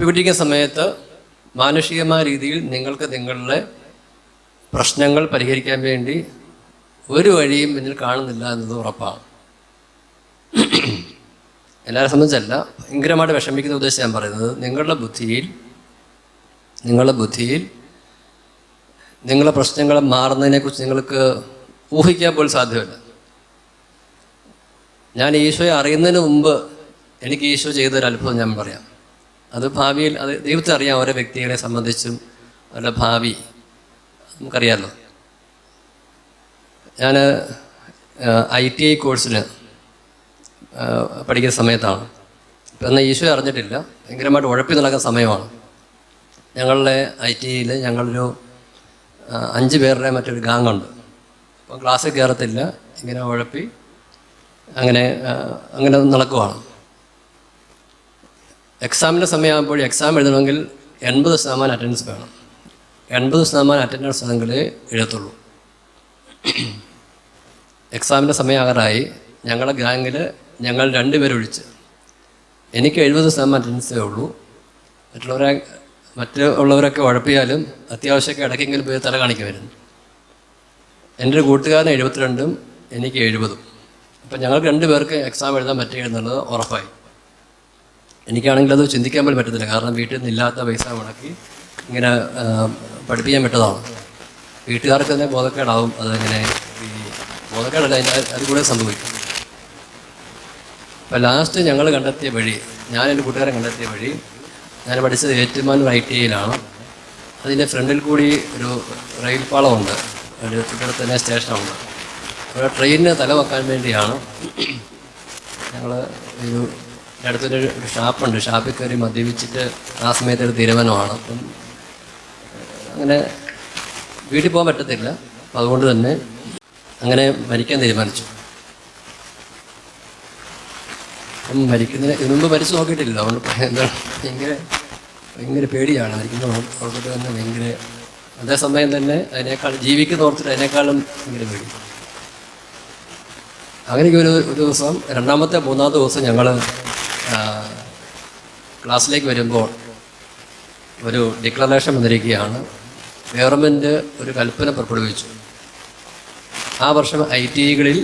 കുട്ടിപ്പിടിക്കുന്ന സമയത്ത് മാനുഷികമായ രീതിയിൽ നിങ്ങൾക്ക് നിങ്ങളുടെ പ്രശ്നങ്ങൾ പരിഹരിക്കാൻ വേണ്ടി ഒരു വഴിയും ഇതിൽ കാണുന്നില്ല എന്നത് ഉറപ്പാണ്. എല്ലാവരെ സംബന്ധിച്ചല്ല ഭയങ്കരമായിട്ട് വിഷമിക്കുന്ന ഉദ്ദേശം ഞാൻ പറയുന്നത് നിങ്ങളുടെ ബുദ്ധിയിൽ നിങ്ങളുടെ ബുദ്ധിയിൽ നിങ്ങളുടെ പ്രശ്നങ്ങൾ മാറുന്നതിനെക്കുറിച്ച് നിങ്ങൾക്ക് ഊഹിക്കാൻ പോലും സാധ്യമല്ല. ഞാൻ ഈശോയെ അറിയുന്നതിന് മുമ്പ് എനിക്ക് ഈശോ ചെയ്തൊരു അത്ഭുതം ഞാൻ പറയാം. അത് ഭാവിയിൽ അത് ദൈവത്തെ അറിയാം ഓരോ വ്യക്തികളെ സംബന്ധിച്ചും അവരുടെ ഭാവി. നമുക്കറിയാമല്ലോ ഞാൻ ഐ ടി ഐ കോഴ്സിന് പഠിക്കുന്ന സമയത്താണ്. ഇപ്പം എന്നാൽ ഈശോ അറിഞ്ഞിട്ടില്ല. ഭയങ്കരമായിട്ട് ഉഴപ്പി നടക്കുന്ന സമയമാണ്. ഞങ്ങളുടെ ഐ ടി ഐയിൽ ഞങ്ങളൊരു അഞ്ച് പേരുടെ മറ്റൊരു ഉണ്ട് അപ്പം ക്ലാസ്സിൽ കയറത്തില്ല ഇങ്ങനെ ഉഴപ്പി അങ്ങനെ അങ്ങനെ നടക്കുവാണ്. എക്സാമിന്റെ സമയമാകുമ്പോൾ എക്സാം എഴുതണമെങ്കിൽ എൺപത് ശതമാനം അറ്റൻഡൻസ് വേണം. എൺപത് ശതമാനം അറ്റൻഡൻസ് ആണെങ്കിലേ എഴുതത്തുള്ളൂ. എക്സാമിന്റെ സമയമാകാറായി ഞങ്ങളുടെ ഗാങ്ങിൽ ഞങ്ങൾ രണ്ടുപേരൊഴിച്ച് എനിക്ക് എഴുപത് ശതമാനം അറ്റൻഡൻസേ ഉള്ളൂ. മറ്റുള്ളവരെ മറ്റുള്ളവരൊക്കെ ഉഴപ്പിയാലും അത്യാവശ്യമൊക്കെ ഇടയ്ക്കെങ്കിലും പോയി തല കാണിക്കുമായിരുന്നു. എന്റെ ഒരു കൂട്ടുകാരൻ എഴുപത്തിരണ്ടും എനിക്ക് എഴുപതും. അപ്പം ഞങ്ങൾക്ക് രണ്ട് പേർക്ക് എക്സാം എഴുതാൻ പറ്റുക എന്നുള്ളത് ഉറപ്പായി. എനിക്കാണെങ്കിൽ അത് ചിന്തിക്കാൻ പോലും പറ്റത്തില്ല. കാരണം വീട്ടിൽ നിന്ന് ഇല്ലാത്ത പൈസ മുടക്കി ഇങ്ങനെ പഠിപ്പിക്കാൻ പറ്റതാണ് വീട്ടുകാർക്ക് തന്നെ ബോധക്കേടാവും. അതങ്ങനെ ഈ ബോധക്കേടല്ല അതിന്റെ അത് കൂടെ സംഭവിക്കും. അപ്പോൾ ലാസ്റ്റ് ഞങ്ങൾ കണ്ടെത്തിയ വഴി ഞാൻ എന്റെ കൂട്ടുകാരൻ കണ്ടെത്തിയ വഴി ഞാൻ പഠിച്ചത് ഏറ്റുമാനൂർ ഐ ടി ഐയിലാണ് അതിന്റെ ഫ്രണ്ടിൽ കൂടി ഒരു റെയിൽ പാളമുണ്ട് ഒരു ഇവിടെ തന്നെ സ്റ്റേഷനുണ്ട്. അപ്പോൾ ട്രെയിനിന് തല വെക്കാൻ വേണ്ടിയാണ് ഞങ്ങൾ ഒരു അടുത്തൊരു ഷാപ്പുണ്ട്. ഷാപ്പിൽ കയറി മദ്യപിച്ചിട്ട് ആ സമയത്ത് ഒരു തീരുമാനമാണ് അപ്പം അങ്ങനെ വീട്ടിൽ പോകാൻ പറ്റത്തില്ല. അപ്പം അതുകൊണ്ട് തന്നെ അങ്ങനെ മരിക്കാൻ തീരുമാനിച്ചു. അപ്പം മരിക്കുന്നതിന് ഇതിനു മുമ്പ് മരിച്ചു നോക്കിയിട്ടില്ല. അതുകൊണ്ട് എന്താണ് ഭയങ്കര ഭയങ്കര പേടിയാണ്. മരിക്കുമ്പോൾ ഓർത്തിട്ട് തന്നെ ഭയങ്കര അതേസമയം തന്നെ അതിനേക്കാൾ ജീവിക്കുന്ന ഓർത്തിട്ട് അതിനേക്കാളും ഭയങ്കര പേടി. അങ്ങനെ ഒരു ഒരു ദിവസം രണ്ടാമത്തെ മൂന്നാമത്തെ ദിവസം ഞങ്ങൾ ക്ലാസ്സിലേക്ക് വരുമ്പോൾ ഒരു ഡിക്ലറേഷൻ വന്നിരിക്കുകയാണ്. ഗവൺമെന്റ് ഒരു കൽപ്പന പുറപ്പെടുവിച്ചു. ആ വർഷം ഐ ടി ഐകളിൽ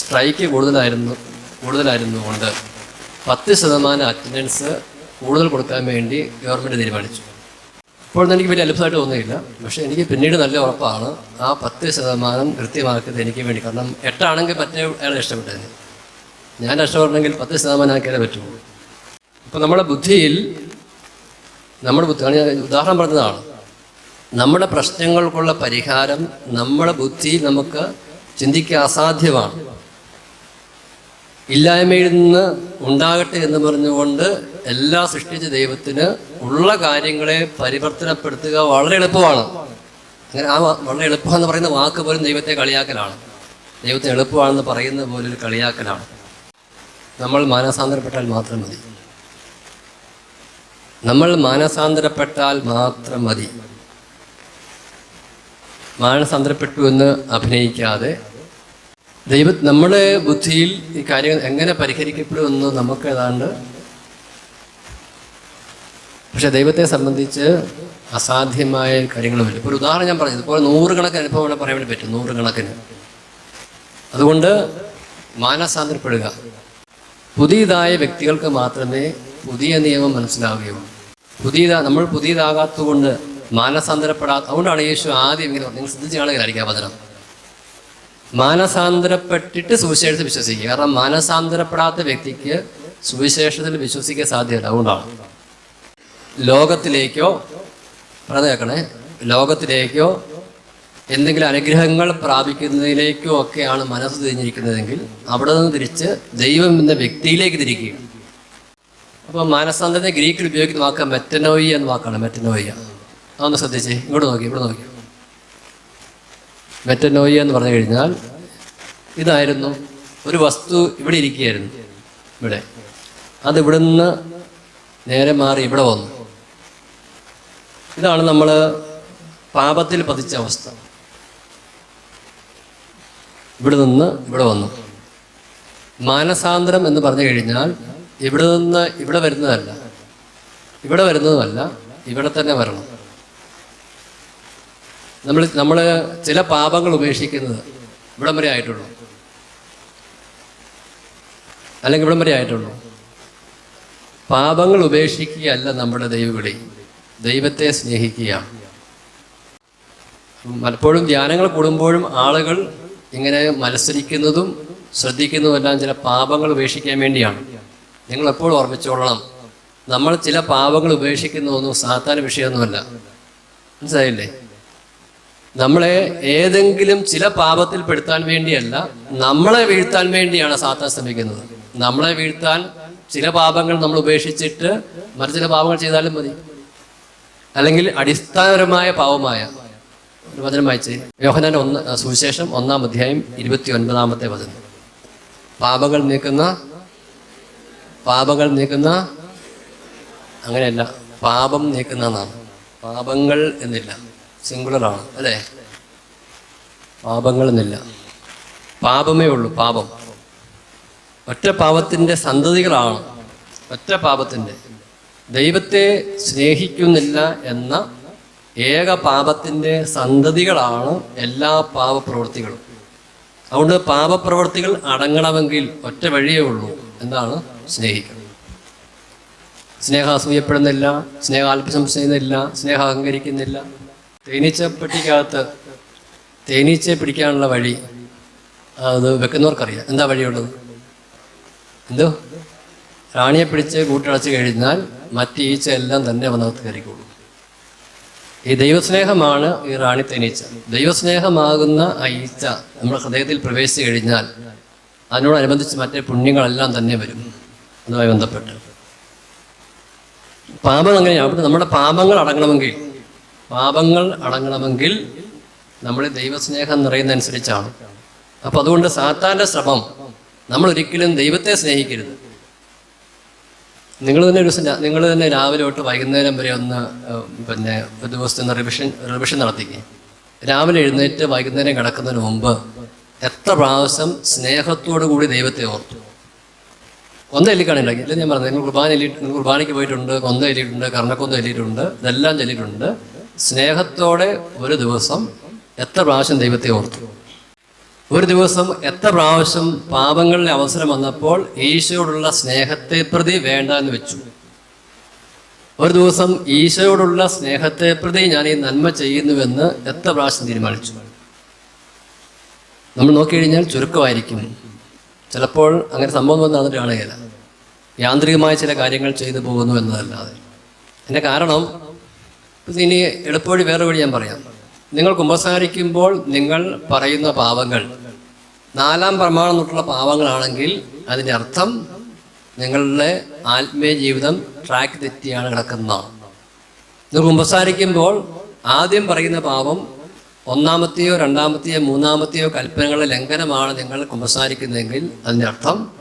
സ്ട്രൈക്ക് കൂടുതലായിരുന്നു കൂടുതലായിരുന്നു കൊണ്ട് പത്ത് ശതമാനം അറ്റൻഡൻസ് കൂടുതൽ കൊടുക്കാൻ വേണ്ടി ഗവൺമെന്റ് തീരുമാനിച്ചു. ഇപ്പോൾ എനിക്ക് വലിയ അത്ഭുതമായിട്ട് തോന്നിയില്ല പക്ഷേ എനിക്ക് പിന്നീട് നല്ല ഉറപ്പാണ് ആ പത്ത് ശതമാനം കൃത്യമാക്കിയത് എനിക്ക് വേണ്ടി. കാരണം എട്ടാണെങ്കിൽ മറ്റേ അയാളെ ഇഷ്ടപ്പെട്ടത് ഞാൻ രക്ഷപ്പെടണമെങ്കിൽ പത്ത് ശതമാനം ആക്കിയാലേ പറ്റുള്ളൂ. അപ്പോൾ നമ്മുടെ ബുദ്ധിയിൽ നമ്മുടെ ബുദ്ധി ഉദാഹരണം പറഞ്ഞതാണ്. നമ്മുടെ പ്രശ്നങ്ങൾക്കുള്ള പരിഹാരം നമ്മുടെ ബുദ്ധി നമുക്ക് ചിന്തിക്കാൻ അസാധ്യമാണ്. ഇല്ലായ്മയിൽ നിന്ന് ഉണ്ടാകട്ടെ എന്ന് പറഞ്ഞുകൊണ്ട് എല്ലാ സൃഷ്ടിച്ച ദൈവത്തിന് ഉള്ള കാര്യങ്ങളെ പരിവർത്തനപ്പെടുത്തുക വളരെ എളുപ്പമാണ്. അങ്ങനെ ആ വളരെ എളുപ്പമെന്ന് പറയുന്ന വാക്ക് പോലും ദൈവത്തെ കളിയാക്കലാണ്. ദൈവത്തെ എളുപ്പമാണെന്ന് പറയുന്ന പോലെ ഒരു കളിയാക്കലാണ്. നമ്മൾ മാനസാന്തരപ്പെട്ടാൽ മാത്രം മതി. നമ്മൾ മാനസാന്തരപ്പെട്ടാൽ മാത്രം മതി. മാനസാന്തരപ്പെട്ടു എന്ന് അഭിനയിക്കാതെ ദൈവ നമ്മുടെ ബുദ്ധിയിൽ ഈ കാര്യങ്ങൾ എങ്ങനെ പരിഹരിക്കപ്പെടുമെന്ന് നമുക്ക് ഏതാണ്ട് പക്ഷെ ദൈവത്തെ സംബന്ധിച്ച് അസാധ്യമായ കാര്യങ്ങളുമില്ല. ഇപ്പോൾ ഒരു ഉദാഹരണം ഞാൻ പറഞ്ഞു ഇതുപോലെ നൂറുകണക്കിന് അനുഭവം ഇവിടെ പറയാൻ വേണ്ടി പറ്റും നൂറുകണക്കിന്. അതുകൊണ്ട് മാനസാന്തരപ്പെടുക. പുതിയതായ വ്യക്തികൾക്ക് മാത്രമേ പുതിയ നിയമം മനസ്സിലാവുകയോ പുതിയതാ നമ്മൾ പുതിയതാകാത്തതുകൊണ്ട് മാനസാന്തരപ്പെടാത്ത അതുകൊണ്ടാണ് യേശു ആദ്യം ഇങ്ങനെ നിങ്ങൾ ശ്രദ്ധിച്ച ആളുകളായിരിക്കും വചനം. മാനസാന്തരപ്പെട്ടിട്ട് സുവിശേഷത്തിൽ വിശ്വസിക്കുക. കാരണം മാനസാന്തരപ്പെടാത്ത വ്യക്തിക്ക് സുവിശേഷത്തിൽ വിശ്വസിക്കാൻ സാധ്യതയില്ല. അതുകൊണ്ടാണ്. ലോകത്തിലേക്കോ പറഞ്ഞേക്കണേ ലോകത്തിലേക്കോ എന്തെങ്കിലും അനുഗ്രഹങ്ങൾ പ്രാപിക്കുന്നതിലേക്കോ ഒക്കെയാണ് മനസ്സ് തിരിഞ്ഞിരിക്കുന്നതെങ്കിൽ അവിടെ നിന്ന് തിരിച്ച് ദൈവം എന്ന വ്യക്തിയിലേക്ക് തിരിക്കുക. അപ്പോൾ മാനസാന്തരത്തെ ഗ്രീക്കിൽ ഉപയോഗിക്കുന്ന വാക്ക് മെറ്റനോയി എന്ന വാക്കാണ് മെറ്റനോയ. അതൊന്ന് ശ്രദ്ധിച്ചേ. ഇങ്ങോട്ട് നോക്കി ഇവിടെ നോക്കി. മെറ്റനോയി എന്ന് പറഞ്ഞു കഴിഞ്ഞാൽ ഇതായിരുന്നു ഒരു വസ്തു ഇവിടെ ഇരിക്കുകയായിരുന്നു ഇവിടെ. അത് ഇവിടുന്ന് നേരെ മാറി ഇവിടെ വന്നു. ഇതാണ് നമ്മൾ പാപത്തിൽ പതിച്ച അവസ്ഥ. ഇവിടെ നിന്ന് ഇവിടെ വന്നു. മാനസാന്തരം എന്ന് പറഞ്ഞു കഴിഞ്ഞാൽ ഇവിടെ നിന്ന് ഇവിടെ വരുന്നതല്ല. ഇവിടെ വരുന്നതുമല്ല ഇവിടെ തന്നെ വരണം. നമ്മൾ നമ്മൾ ചില പാപങ്ങൾ ഉപേക്ഷിക്കുന്നത് ഇവിടം വരെ ആയിട്ടുള്ളൂ. അല്ലെങ്കിൽ ഇവിടം വരെ ആയിട്ടുള്ളൂ. പാപങ്ങൾ ഉപേക്ഷിക്കുകയല്ല നമ്മുടെ ദൈവവിളി. ദൈവത്തെ സ്നേഹിക്കുക. പലപ്പോഴും ധ്യാനങ്ങൾ കൂടുമ്പോഴും ആളുകൾ ഇങ്ങനെ മത്സരിക്കുന്നതും ശ്രദ്ധിക്കുന്നതുമെല്ലാം ചില പാപങ്ങൾ ഉപേക്ഷിക്കാൻ വേണ്ടിയാണ്. നിങ്ങൾ എപ്പോഴും ഓർമ്മിച്ചോളണം. നമ്മൾ ചില പാപങ്ങൾ ഉപേക്ഷിക്കുന്നതൊന്നും സാത്താൻ വിഷയമൊന്നുമല്ല. മനസ്സിലായില്ലേ? നമ്മളെ ഏതെങ്കിലും ചില പാപത്തിൽ പെടുത്താൻ വേണ്ടിയല്ല നമ്മളെ വീഴ്ത്താൻ വേണ്ടിയാണ് സാത്താൻ ശ്രമിക്കുന്നത്. നമ്മളെ വീഴ്ത്താൻ ചില പാപങ്ങൾ നമ്മൾ ഉപേക്ഷിച്ചിട്ട് മറ്റു ചില പാപങ്ങൾ ചെയ്താലും മതി. അല്ലെങ്കിൽ അടിസ്ഥാനപരമായ പാവമായ ഒരു വചനം വായിച്ച്. യോഹനാൻ ഒന്ന് സുവിശേഷം ഒന്നാം അധ്യായം ഇരുപത്തി ഒൻപതാമത്തെ വചനം. പാപങ്ങൾ നീക്കുന്ന പാപങ്ങൾ നീക്കുന്ന അങ്ങനെയല്ല പാപം നീക്കുന്ന എന്നാണ് പാപങ്ങൾ എന്നില്ല. സിംഗുലറാണ് അല്ലേ? പാപങ്ങൾ എന്നില്ല. പാപമേ ഉള്ളൂ പാപം. ഒറ്റ പാപത്തിന്റെ സന്തതികളാണ്. ഒറ്റ പാപത്തിന്റെ ദൈവത്തെ സ്നേഹിക്കുന്നില്ല എന്ന ഏക പാപത്തിന്റെ സന്തതികളാണ് എല്ലാ പാപപ്രവൃത്തികളും. അതുകൊണ്ട് പാപപ്രവൃത്തികൾ അടങ്ങണമെങ്കിൽ ഒറ്റ വഴിയേ ഉള്ളൂ. എന്താണ് സ്നേഹിക്കണം സ്നേഹം അസൂയപ്പെടുന്നില്ല സ്നേഹം അല്പശംസ ചെയ്യുന്നില്ല സ്നേഹം അഹങ്കരിക്കുന്നില്ല തേനീച്ചപ്പെട്ടിക്കകത്ത് പിടിക്കാനുള്ള വഴി അത് വെക്കുന്നവർക്കറിയാം. എന്താ വഴിയുള്ളത്? എന്തോ? റാണിയെ പിടിച്ച് കൂട്ടടച്ച് കഴിഞ്ഞാൽ മറ്റ് ഈച്ച എല്ലാം തന്നെ വന്നകത്ത് കയറിക്കോളും. ഈ ദൈവസ്നേഹമാണ് ഈ റാണി തേനീച്ച. ദൈവസ്നേഹമാകുന്ന ആ ഈച്ച നമ്മുടെ ഹൃദയത്തിൽ പ്രവേശിച്ചു കഴിഞ്ഞാൽ അതിനോടനുബന്ധിച്ച് മറ്റേ പുണ്യങ്ങളെല്ലാം തന്നെ വരും. അതുമായി ബന്ധപ്പെട്ട്. പാപം അങ്ങനെയാണ് അവിടെ നമ്മുടെ പാപങ്ങൾ അടങ്ങണമെങ്കിൽ പാപങ്ങൾ അടങ്ങണമെങ്കിൽ നമ്മൾ ദൈവസ്നേഹം നിറയുന്നതനുസരിച്ചാണ്. അപ്പം അതുകൊണ്ട് സാത്താന്റെ ശ്രമം നമ്മൾ ഒരിക്കലും ദൈവത്തെ സ്നേഹിക്കരുത്. നിങ്ങൾ തന്നെ ഒരു നിങ്ങൾ തന്നെ രാവിലെ തൊട്ട് വൈകുന്നേരം വരെ ഒന്ന് പിന്നെ ഒരു ദിവസത്തെ റിവിഷൻ റിവിഷൻ നടത്തിക്കേ. രാവിലെ എഴുന്നേറ്റ് വൈകുന്നേരം കിടക്കുന്നതിന് മുമ്പ് എത്ര പ്രാവശ്യം സ്നേഹത്തോടു കൂടി ദൈവത്തെ ഓർത്തു? കൊന്ത എല്ലിക്കാണുണ്ടാക്കി അല്ലെ ഞാൻ പറഞ്ഞു നിങ്ങൾ കുർബാന എല്ലിട്ട് കുർബാനയ്ക്ക് പോയിട്ടുണ്ട് കൊന്ത എല്ലിയിട്ടുണ്ട് കർണക്കൊന്ത എല്ലിയിട്ടുണ്ട് ഇതെല്ലാം ചെല്ലിയിട്ടുണ്ട്. സ്നേഹത്തോടെ ഒരു ദിവസം എത്ര പ്രാവശ്യം ദൈവത്തെ ഓർത്തു? ഒരു ദിവസം എത്ര പ്രാവശ്യം പാപങ്ങളിലെ അവസരം വന്നപ്പോൾ ഈശോയോടുള്ള സ്നേഹത്തെ പ്രതി വേണ്ട എന്ന് വെച്ചു. ഒരു ദിവസം ഈശോയോടുള്ള സ്നേഹത്തെ പ്രതി ഞാൻ ഈ നന്മ ചെയ്യുന്നുവെന്ന് എത്ര പ്രാവശ്യം തീരുമാനിച്ചു? നമ്മൾ നോക്കിക്കഴിഞ്ഞാൽ ചുരുക്കമായിരിക്കും. ചിലപ്പോൾ അങ്ങനെ സംഭവം നടന്നിട്ട് കാണുകയില്ല. യാന്ത്രികമായ ചില കാര്യങ്ങൾ ചെയ്തു പോകുന്നു എന്നതല്ലാതെ. എന്റെ കാരണം ഇനി എളുപ്പവഴി വേറെ വഴി ഞാൻ പറയാം. നിങ്ങൾ കുമ്പസാരിക്കുമ്പോൾ നിങ്ങൾ പറയുന്ന പാവങ്ങൾ നാലാം പ്രമാണം തൊട്ടുള്ള പാവങ്ങളാണെങ്കിൽ അതിന്റെ അർത്ഥം നിങ്ങളുടെ ആത്മീയ ജീവിതം ട്രാക്ക് തെറ്റിയാണ് കിടക്കുന്നതാണ് നിങ്ങൾ കുമ്പസാരിക്കുമ്പോൾ ആദ്യം പറയുന്ന പാപം ഒന്നാമത്തെയോ രണ്ടാമത്തെയോ മൂന്നാമത്തെയോ കൽപ്പനകളുടെ ലംഘനമാണ് നിങ്ങൾ കുമ്പസാരിക്കുന്നതെങ്കിൽ അതിന്റെ അർത്ഥം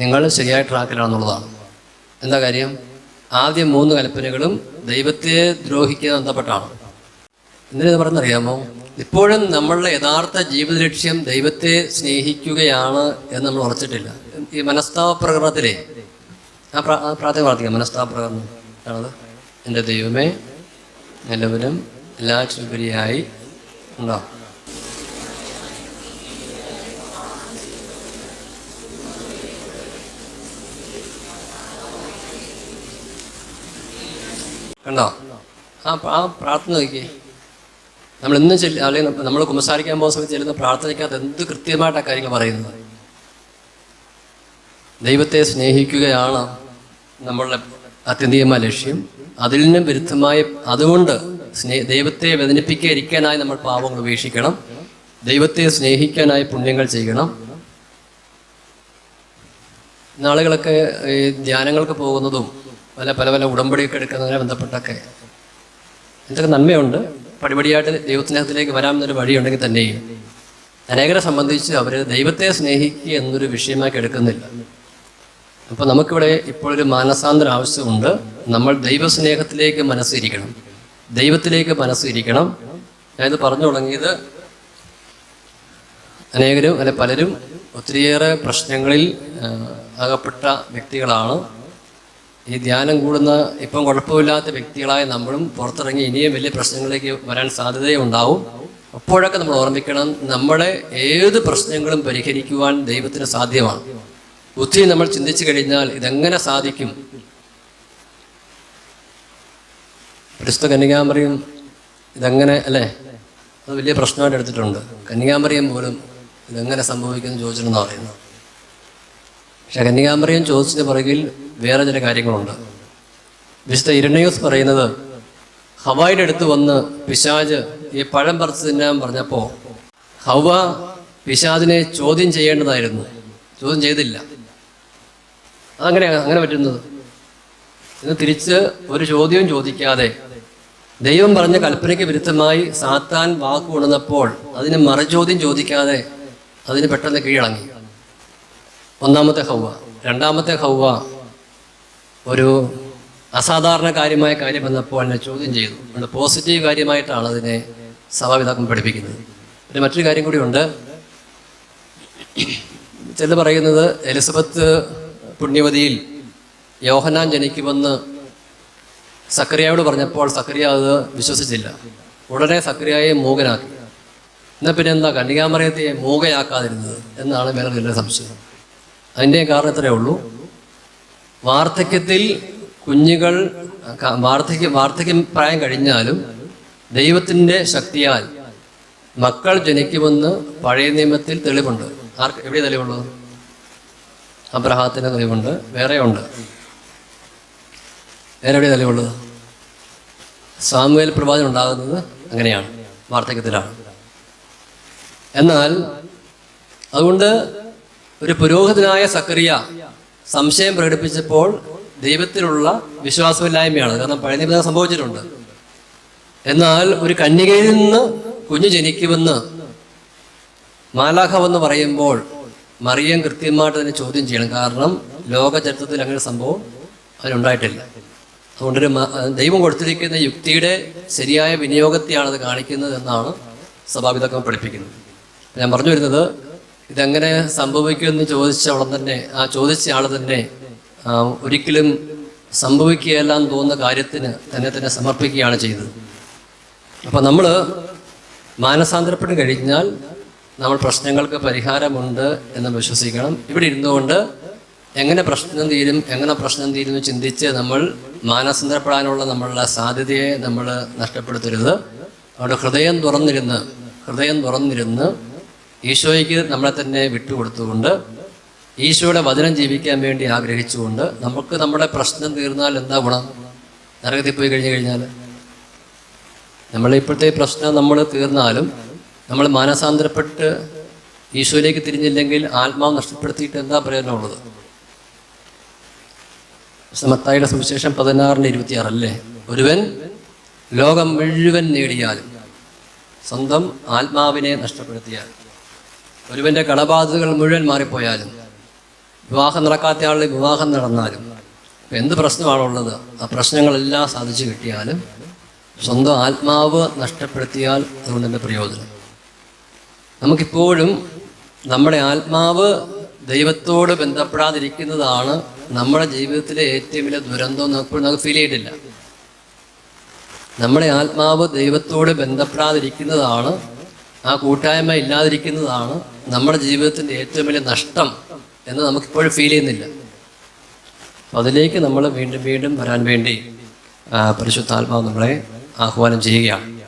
നിങ്ങൾ ശരിയായ ട്രാക്കിലാണെന്നുള്ളതാണ് എന്താ കാര്യം? ആദ്യം മൂന്ന് കൽപ്പനകളും ദൈവത്തെ ദ്രോഹിക്കുന്ന ബന്ധപ്പെട്ടാണ്. എന്തിനാ പറഞ്ഞറിയാമോ? ഇപ്പോഴും നമ്മളുടെ യഥാർത്ഥ ജീവിത ലക്ഷ്യം ദൈവത്തെ സ്നേഹിക്കുകയാണ് എന്ന് നമ്മൾ ഉറച്ചിട്ടില്ല. ഈ മനസ്താവ പ്രകടനത്തിലെ ആ പ്രാ ആ പ്രാർത്ഥന പ്രാർത്ഥിക്കാം. മനസ്താവ പ്രകടനം എന്റെ ദൈവമേ നിലവിലും എല്ലാറ്റിനുപരിയായി ഉണ്ടോ കണ്ടോ? ആ ആ പ്രാർത്ഥന നോക്കിയേ നമ്മൾ ഇന്നും ചെല്ലി അല്ലെങ്കിൽ നമ്മൾ കുമ്പസാരിക്കാൻ പോകുന്ന സമയത്ത് ചെല്ലുന്ന പ്രാർത്ഥനയ്ക്കകത്ത് എന്ത് കൃത്യമായിട്ടാണ് കാര്യങ്ങൾ പറയുന്നത്? ദൈവത്തെ സ്നേഹിക്കുകയാണ് നമ്മളുടെ അത്യന്തികമായ ലക്ഷ്യം. അതിൽ നിന്നും വിരുദ്ധമായ അതുകൊണ്ട് സ്നേ ദൈവത്തെ വേദനിപ്പിക്കാതിരിക്കാനായി നമ്മൾ പാപങ്ങൾ ഉപേക്ഷിക്കണം. ദൈവത്തെ സ്നേഹിക്കാനായി പുണ്യങ്ങൾ ചെയ്യണം. നാളുകളൊക്കെ ഈ ധ്യാനങ്ങൾക്ക് പോകുന്നതും പല പല പല ഉടമ്പടിയൊക്കെ എടുക്കുന്നതിനെ ബന്ധപ്പെട്ടൊക്കെ എന്തൊക്കെ നന്മയുണ്ട്. പടിപടിയായിട്ട് ദൈവസ്നേഹത്തിലേക്ക് വരാമെന്നൊരു വഴിയുണ്ടെങ്കിൽ തന്നെയും. അനേകരെ സംബന്ധിച്ച് അവർ ദൈവത്തെ സ്നേഹിക്കുക എന്നൊരു വിഷയമാക്കി എടുക്കുന്നില്ല. അപ്പോൾ നമുക്കിവിടെ ഇപ്പോഴൊരു മാനസാന്തരം ആവശ്യമുണ്ട് നമ്മൾ ദൈവസ്നേഹത്തിലേക്ക് മനസ്സിരിക്കണം. ദൈവത്തിലേക്ക് മനസ്സിരിക്കണം ഞാനിത് പറഞ്ഞു തുടങ്ങിയത് അനേകരും അല്ലെ പലരും ഒത്തിരിയേറെ പ്രശ്നങ്ങളിൽ അകപ്പെട്ട വ്യക്തികളാണ്. ഈ ധ്യാനം കൂടുന്ന ഇപ്പം കുഴപ്പമില്ലാത്ത വ്യക്തികളായ നമ്മളും പുറത്തിറങ്ങി ഇനിയും വലിയ പ്രശ്നങ്ങളിലേക്ക് വരാൻ സാധ്യതയുണ്ടാവും അപ്പോഴൊക്കെ നമ്മൾ ഓർമ്മിക്കണം നമ്മളെ ഏത് പ്രശ്നങ്ങളും പരിഹരിക്കുവാൻ ദൈവത്തിന് സാധ്യമാണ്. ബുദ്ധി നമ്മൾ ചിന്തിച്ചു കഴിഞ്ഞാൽ ഇതെങ്ങനെ സാധിക്കും? പരിശുദ്ധ കന്യകാമറിയും ഇതെങ്ങനെ അല്ലേ? അത് വലിയ പ്രശ്നമായിട്ട് എടുത്തിട്ടുണ്ട്. കന്യകാമറിയും പോലും ഇതെങ്ങനെ സംഭവിക്കുന്നു ചോദിച്ചിരുന്നു പറയുന്നു പക്ഷെ കന്യകാമറിയും ചോദിച്ചതിന് പുറകിൽ വേറെ ചില കാര്യങ്ങളുണ്ട്. വിശുദ്ധ ഇരണയൂസ് പറയുന്നത് ഹവായുടെ അടുത്ത് വന്ന് പിശാജ് ഈ പഴം പറിച്ച് തിന്നാൻ പറഞ്ഞപ്പോൾ ഹവ പിശാജിനെ ചോദ്യം ചെയ്യേണ്ടതായിരുന്നു. ചോദ്യം ചെയ്തില്ല. അതങ്ങനെ അങ്ങനെ പറ്റുന്നത്? ഇന്ന് തിരിച്ച് ഒരു ചോദ്യവും ചോദിക്കാതെ ദൈവം പറഞ്ഞ കൽപ്പനയ്ക്ക് വിരുദ്ധമായി സാത്താൻ വാക്ക് കൊണ്ടുവന്നപ്പോൾ അതിന് മറുചോദ്യം ചോദിക്കാതെ അതിന് പെട്ടെന്ന് കീഴടങ്ങി. ഒന്നാമത്തെ ഹൗവ. രണ്ടാമത്തെ ഹൗവ ഒരു അസാധാരണ കാര്യമായ കാര്യം വന്നപ്പോൾ എന്നെ ചോദ്യം ചെയ്തു. അതുകൊണ്ട് പോസിറ്റീവ് കാര്യമായിട്ടാണ് അതിനെ സഭാപിതാക്കം പഠിപ്പിക്കുന്നത്. പിന്നെ മറ്റൊരു കാര്യം കൂടിയുണ്ട് ചില പറയുന്നത് എലിസബത്ത് പുണ്യവതിയിൽ യോഹനാൻ ജനിക്കുമെന്ന് സക്കറിയായോട് പറഞ്ഞപ്പോൾ സക്രിയ അത് വിശ്വസിച്ചില്ല. ഉടനെ സക്രിയയെ മൂകനാക്കി. എന്നാൽ പിന്നെ എന്താ കന്യകാമറിയത്തെ മൂകയാക്കാതിരുന്നത് എന്നാണ് മേലെ വലിയ സംശയം. അതിന്റെ കാരണം ഇത്രയേ ഉള്ളൂ. വാർദ്ധക്യത്തിൽ കുഞ്ഞുകൾ വാർദ്ധക്യം വാർദ്ധക്യ പ്രായം കഴിഞ്ഞാലും ദൈവത്തിന്റെ ശക്തിയാൽ മക്കൾ ജനിക്കുമെന്ന് പഴയ നിയമത്തിൽ തെളിവുണ്ട്. ആർക്ക് എവിടെ തെളിവുള്ളത് അബ്രഹാത്തിന് തെളിവുണ്ട്. വേറെയുണ്ട്. വേറെ എവിടെ തെളിവുള്ളത് സാമുവേൽ പ്രവാചകൻ ഉണ്ടാകുന്നത് അങ്ങനെയാണ് വാർദ്ധക്യത്തിലാണ്. എന്നാൽ അതുകൊണ്ട് ഒരു പുരോഹിതനായ സക്കറിയ സംശയം പ്രകടിപ്പിച്ചപ്പോൾ ദൈവത്തിലുള്ള വിശ്വാസമില്ലായ്മയാണ് കാരണം പഴയ നിയമം സംഭവിച്ചിട്ടുണ്ട്. എന്നാൽ ഒരു കന്യകയിൽ നിന്ന് കുഞ്ഞു ജനിക്കുമെന്ന് മാലാഖവെന്ന് പറയുമ്പോൾ മറിയം കൃത്യമായിട്ട് തന്നെ ചോദ്യം ചെയ്യണം. കാരണം ലോകചരിത്രത്തിൽ അങ്ങനെ സംഭവം അതിനുണ്ടായിട്ടില്ല. അതുകൊണ്ടൊരു ദൈവം കൊടുത്തിരിക്കുന്ന യുക്തിയുടെ ശരിയായ വിനിയോഗത്തെയാണ് അത് കാണിക്കുന്നത് എന്നാണ് സഭാപിതക്കം പഠിപ്പിക്കുന്നത്. ഞാൻ പറഞ്ഞു വരുന്നത് ഇതെങ്ങനെ സംഭവിക്കുമെന്ന് ചോദിച്ച അവളെ തന്നെ ആ ചോദിച്ച ആൾ തന്നെ ഒരിക്കലും സംഭവിക്കുകയല്ല എന്ന് തോന്നുന്ന കാര്യത്തിന് തന്നെ തന്നെ സമർപ്പിക്കുകയാണ് ചെയ്തത്. അപ്പോൾ നമ്മൾ മാനസാന്തരപ്പെട്ട് കഴിഞ്ഞാൽ നമ്മൾ പ്രശ്നങ്ങൾക്ക് പരിഹാരമുണ്ട് എന്ന് വിശ്വസിക്കണം. ഇവിടെ ഇരുന്നുകൊണ്ട് എങ്ങനെ പ്രശ്നം തീരും എങ്ങനെ പ്രശ്നം തീരും എന്ന് ചിന്തിച്ച് നമ്മൾ മാനസന്തരപ്പെടാനുള്ള നമ്മളുടെ സാധ്യതയെ നമ്മൾ നഷ്ടപ്പെടുത്തരുത്. അവിടെ ഹൃദയം തുറന്നിരുന്ന് ഹൃദയം തുറന്നിരുന്ന് ഈശോയ്ക്ക് നമ്മളെ തന്നെ വിട്ടുകൊടുത്തുകൊണ്ട് ഈശോയുടെ വചനം ജീവിക്കാൻ വേണ്ടി ആഗ്രഹിച്ചുകൊണ്ട് നമുക്ക് നമ്മുടെ പ്രശ്നം തീർന്നാൽ എന്താ ഗുണം? നരകത്തിൽ പോയി കഴിഞ്ഞു കഴിഞ്ഞാൽ നമ്മളെ ഇപ്പോഴത്തെ പ്രശ്നം നമ്മൾ തീർന്നാലും നമ്മൾ മാനസാന്തരപ്പെട്ട് ഈശോയിലേക്ക് തിരിഞ്ഞില്ലെങ്കിൽ ആത്മാവ് നഷ്ടപ്പെടുത്തിയിട്ട് എന്താ പ്രയോജനമുള്ളത്? മത്തായിയുടെ സുവിശേഷം പതിനാറിന് ഇരുപത്തിയാറ് അല്ലേ ഒരുവൻ ലോകം മുഴുവൻ നേടിയാലും സ്വന്തം ആത്മാവിനെ നഷ്ടപ്പെടുത്തിയാൽ ഒരുവന്റെ കടബാധകൾ മുഴുവൻ മാറിപ്പോയാലും വിവാഹം നടക്കാത്ത ആളുടെ വിവാഹം നടന്നാലും എന്ത് പ്രശ്നമാണുള്ളത് ആ പ്രശ്നങ്ങളെല്ലാം സാധിച്ചു കിട്ടിയാലും സ്വന്തം ആത്മാവ് നഷ്ടപ്പെടുത്തിയാൽ അതുകൊണ്ട് തന്നെ പ്രയോജനം. നമുക്കിപ്പോഴും നമ്മുടെ ആത്മാവ് ദൈവത്തോട് ബന്ധപ്പെടാതിരിക്കുന്നതാണ് നമ്മുടെ ജീവിതത്തിലെ ഏറ്റവും വലിയ ദുരന്തം നമുക്ക് നമുക്ക് ഫീൽ ചെയ്തിട്ടില്ല. നമ്മുടെ ആത്മാവ് ദൈവത്തോട് ബന്ധപ്പെടാതിരിക്കുന്നതാണ് ആ കൂട്ടായ്മ ഇല്ലാതിരിക്കുന്നതാണ് നമ്മുടെ ജീവിതത്തിന്റെ ഏറ്റവും വലിയ നഷ്ടം എന്ന് നമുക്കിപ്പോഴും ഫീൽ ചെയ്യുന്നില്ല. അതിലേക്ക് നമ്മൾ വീണ്ടും വീണ്ടും വരാൻ വേണ്ടി പരിശുദ്ധാത്മാവ് നമ്മളെ ആഹ്വാനം ചെയ്യുകയാണ്.